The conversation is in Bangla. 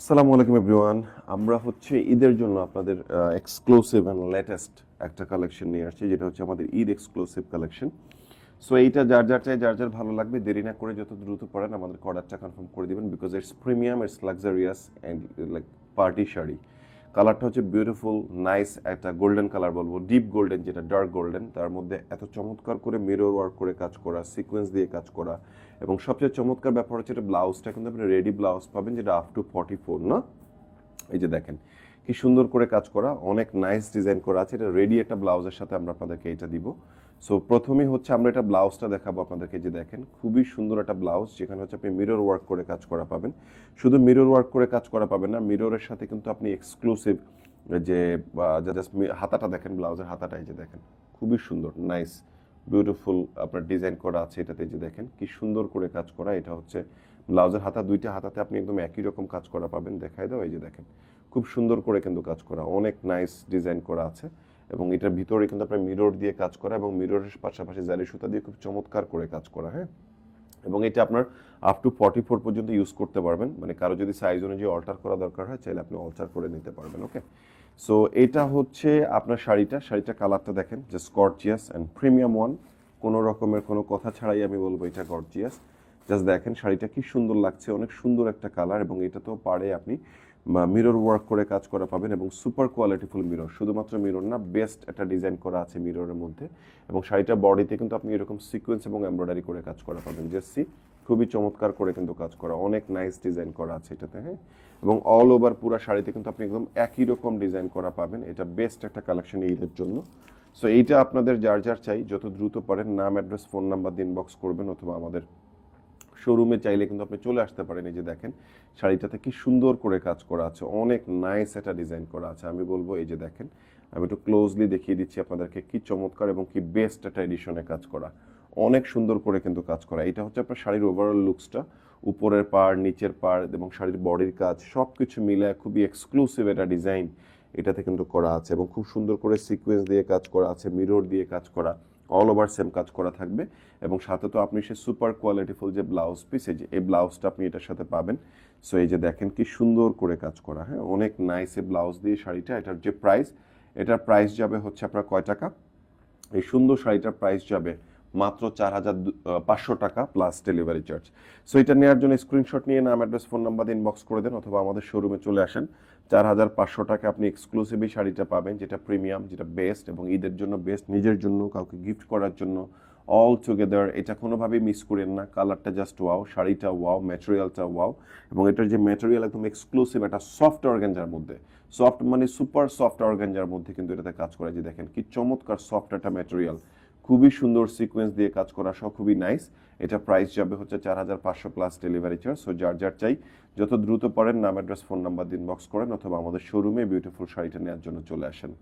আসসালামু আলাইকুম এভরিওয়ান আমরা হচ্ছে ঈদের জন্য আপনাদের এক্সক্লুসিভ অ্যান্ড লেটেস্ট একটা কালেকশন নিয়ে আসছি, যেটা হচ্ছে আমাদের ঈদ এক্সক্লুসিভ কালেকশন সো এইটা যার যার চাই, যার যার ভালো লাগবে, দেরি না করে যত দ্রুত পারেন আমাদের অর্ডারটা কনফার্ম করে দিবেন because it's premium it's luxurious and like party sari. কালারটা হচ্ছে বিউটিফুল নাইস একটা গোল্ডেন কালার বলব ডিপ গোল্ডেন যেটা ডার্ক গোল্ডেন তার মধ্যে এত চমৎকার করে মিরর ওয়ার্ক করে কাজ করা সিকোয়েন্স দিয়ে কাজ করা, এবং সবচেয়ে চমৎকার ব্যাপার হচ্ছে এটা ব্লাউজটা কিন্তু আপনি রেডি ব্লাউজ পাবেন, যেটা আপ টু ফর্টি ফোর না? এই যে দেখেন কি সুন্দর করে কাজ করা, অনেক নাইস ডিজাইন করা আছে। এটা রেডি একটা ব্লাউজের সাথে আমরা আপনাদেরকে এটা দিব। সো প্রথমেই হচ্ছে আমরা এটা ব্লাউজটা দেখাবো আপনাদেরকে যে দেখেন, খুবই সুন্দর একটা ব্লাউজ যেখানে হচ্ছে আপনি মিরর ওয়ার্ক করে কাজ করা পাবেন। শুধু মিরর ওয়ার্ক করে কাজ করা পাবেন না মিররের সাথে কিন্তু আপনি এক্সক্লুসিভ যে জাস্ট হাতাটা দেখেন ব্লাউজের হাতাটা এই যে দেখেন, খুবই সুন্দর নাইস বিউটিফুল আপনার ডিজাইন করা আছে এটাতে যে দেখেন, কি সুন্দর করে কাজ করা। এটা হচ্ছে ব্লাউজের হাতা, দুইটা হাতাতে আপনি একদম একই রকম কাজ করা পাবেন। দেখাই দাও, এই যে দেখেন খুব সুন্দর করে কিন্তু কাজ করা, অনেক নাইস ডিজাইন করা আছে এবং এটার ভিতরে কিন্তু আপনার মিরর দিয়ে কাজ করা এবং মিররের পাশাপাশি জারি সুতা দিয়ে খুব চমৎকার করে কাজ করা হ্যাঁ? এবং এটা আপনার আপ টু ফর্টি ফোর পর্যন্ত ইউজ করতে পারবেন মানে কারও যদি সাইজ অনুযায়ী অল্টার করা দরকার হয়, চাইলে আপনি অল্টার করে নিতে পারবেন ওকে সো এটা হচ্ছে আপনার শাড়িটা শাড়িটা কালারটা দেখেন, যে স্কর্চিয়াস অ্যান্ড প্রিমিয়াম ওয়ান কোনো রকমের কোনো কথা ছাড়াই আমি বলব এটা গর্জিয়াস জাস্ট দেখেন শাড়িটা কি সুন্দর লাগছে, অনেক সুন্দর একটা কালার এবং এটা তো পারে আপনি মিরর ওয়ার্ক করে কাজ করা পাবেন এবং সুপার কোয়ালিটিফুল মিরর শুধুমাত্র মিরর না বেস্ট একটা ডিজাইন করা আছে মিররের মধ্যে। এবং শাড়িটা বডিতে কিন্তু আপনি এরকম সিকোয়েন্স এবং এমব্রয়ডারি করে কাজ করা পাবেন। জেসি খুবই চমৎকার করে কিন্তু কাজ করা। অনেক নাইস ডিজাইন করা আছে এটাতে হ্যাঁ? এবং অল ওভার পুরো শাড়িতে কিন্তু আপনি একদম একই রকম ডিজাইন করা পাবেন। এটা বেস্ট একটা কালেকশন ঈদের জন্য। সো এইটা আপনাদের যার যার চাই, যত দ্রুত পারেন, নাম অ্যাড্রেস ফোন নাম্বার দিয়ে ইনবক্স করবেন অথবা আমাদের শোরুমে চাইলে কিন্তু আপনি চলে আসতে পারেন। এই যে দেখেন, শাড়িটাতে কি সুন্দর করে কাজ করা আছে, অনেক নাইস একটা ডিজাইন করা আছে। আমি বলব, এই যে দেখেন, আমি একটু ক্লোজলি দেখিয়ে দিচ্ছি আপনাদেরকে কি চমৎকার এবং কি বেস্ট একটা এডিশনে কাজ করা। অনেক সুন্দর করে কিন্তু কাজ করা। এটা হচ্ছে আপনার শাড়ির ওভারঅল লুকসটা উপরের পার নিচের পার এবং শাড়ির বডির কাজ সব কিছু মিলে খুবই এক্সক্লুসিভ একটা ডিজাইন এটাতে কিন্তু করা আছে এবং খুব সুন্দর করে সিকোয়েন্স দিয়ে কাজ করা আছে মিরর দিয়ে কাজ করা। অল ওভার সেম কাজ করা থাকবে। এবং সাথে তো আপনি সে সুপার কোয়ালিটিফুল যে ব্লাউজ পিস এই যে, এই ব্লাউজটা আপনি এটার সাথে পাবেন। সো এই যে দেখেন কি সুন্দর করে কাজ করা হ্যাঁ? অনেক নাইস এ ব্লাউজ দিয়ে শাড়িটা, এটার যে প্রাইস এটার প্রাইস যাবে হচ্ছে আপনার কয় টাকা? এই সুন্দর শাড়িটার প্রাইস যাবে মাত্র চার হাজার পাঁচশো টাকা প্লাস ডেলিভারি চার্জ সো এটা নেওয়ার জন্য স্ক্রিনশট নিয়ে নাম অ্যাড্রেস ফোন নাম্বার ইনবক্স করে দেন অথবা আমাদের শোরুমে চলে আসেন। চার হাজার পাঁচশো টাকা আপনি এক্সক্লুসিভ এই শাড়িটা পাবেন, যেটা প্রিমিয়াম যেটা বেস্ট এবং ঈদের জন্য বেস্ট নিজের জন্য, কাউকে গিফট করার জন্য। অল টুগেদার এটা কোনোভাবেই মিস করেন না। কালারটা জাস্ট ওয়াও শাড়িটা ওয়াও ম্যাটেরিয়ালটা ওয়াও এবং এটার যে ম্যাটেরিয়াল একদম এক্সক্লুসিভ একটা সফট অর্গানজার মধ্যে। সফট মানে সুপার সফট অর্গানজার মধ্যে কিন্তু এটাতে কাজ করে। যে দেখেন কি চমৎকার সফট একটা ম্যাটেরিয়াল খুবই সুন্দর সিকোয়েন্স দিয়ে কাজ করা সব খুবই নাইস এটা প্রাইস যাবে হচ্ছে চার হাজার পাঁচশো প্লাস ডেলিভারি চার্জ সো যার যার চাই, যত দ্রুত পারেন নাম অ্যাড্রেস ফোন নাম্বার দিন বক্স করেন অথবা আমাদের শোরুমে বিউটিফুল শাড়িটা নেওয়ার জন্য চলে আসেন।